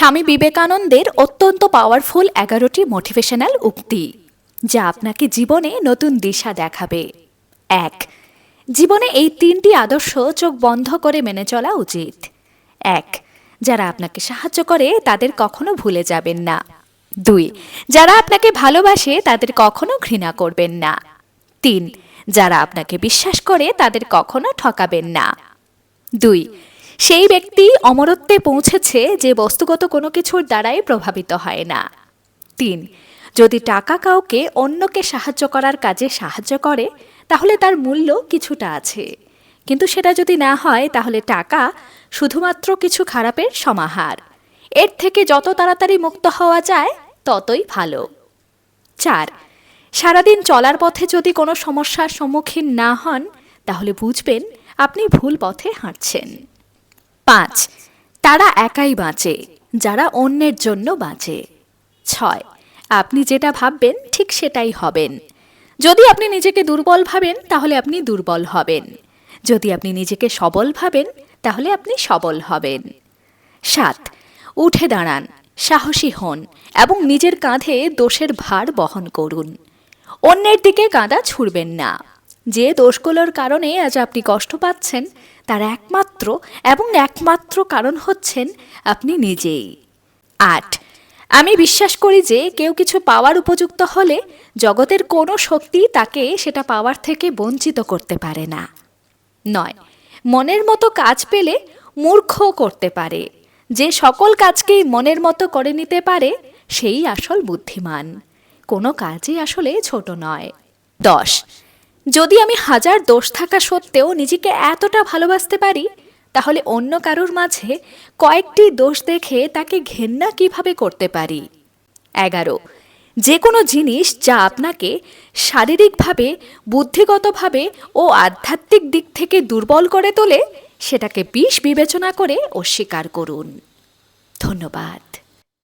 স্বামী বিবেকানন্দের অত্যন্ত পাওয়ারফুল এগারোটি মোটিভেশনাল উক্তি, যা আপনাকে জীবনে নতুন দিশা দেখাবে। এক, জীবনে এই তিনটি আদর্শ চোখ বন্ধ করে মেনে চলা উচিত। এক, যারা আপনাকে সাহায্য করে, তাদের কখনো ভুলে যাবেন না। দুই, যারা আপনাকে ভালোবাসে, তাদের কখনো ঘৃণা করবেন না। তিন, যারা আপনাকে বিশ্বাস করে, তাদের কখনো ঠকাবেন না। দুই সেই ব্যক্তি অমরত্বে পৌঁছেছে যে বস্তুগত কোনো কিছুর দ্বারাই প্রভাবিত হয় না। তিন, যদি টাকা কাউকে অন্যকে সাহায্য করার কাজে সাহায্য করে, তাহলে তার মূল্য কিছুটা আছে। কিন্তু সেটা যদি না হয়, তাহলে টাকা শুধুমাত্র কিছু খারাপের সমাহার। এর থেকে যত তাড়াতাড়ি মুক্ত হওয়া যায়, ততই ভালো। চার, সারাদিন চলার পথে যদি কোনো সমস্যার সম্মুখীন না হন, তাহলে বুঝবেন আপনি ভুল পথে হাঁটছেন। পাঁচ। তারা একাই বাঁচে, যারা অন্যের জন্য বাঁচে। ছয়। আপনি যেটা ভাববেন, ঠিক সেটাই হবেন। যদি আপনি নিজেকে দুর্বল ভাবেন, তাহলে আপনি দুর্বল হবেন। যদি আপনি নিজেকে সবল ভাবেন, তাহলে আপনি সবল হবেন। সাত। উঠে দাঁড়ান, সাহসী হন এবং নিজের কাঁধে দোষের ভার বহন করুন। অন্যের দিকে কাঁদা ছুড়বেন না। যে দোষগুলোর কারণে আজ আপনি কষ্ট পাচ্ছেন, তার একমাত্র এবং একমাত্র কারণ হচ্ছেন আপনি নিজেই। আট, আমি বিশ্বাস করি যে কেউ কিছু পাওয়ার উপযুক্ত হলে জগতের কোনো শক্তি তাকে সেটা পাওয়ার থেকে বঞ্চিত করতে পারে না। নয়, মনের মতো কাজ পেলে মূর্খ করতে পারে। যে সকল কাজকেই মনের মতো করে নিতে পারে, সেই আসল বুদ্ধিমান। কোনো কাজই আসলে ছোট নয়। দশ যদি আমি হাজার দোষ থাকা সত্ত্বেও নিজেকে এতটা ভালোবাসতে পারি, তাহলে অন্য কারোর মাঝে কয়েকটি দোষ দেখে তাকে ঘেন্না কীভাবে করতে পারি? এগারো। যে কোনো জিনিস যা আপনাকে শারীরিকভাবে, বুদ্ধিগতভাবে ও আধ্যাত্মিক দিক থেকে দুর্বল করে তোলে, সেটাকে বিষ বিবেচনা করে অস্বীকার করুন। ধন্যবাদ।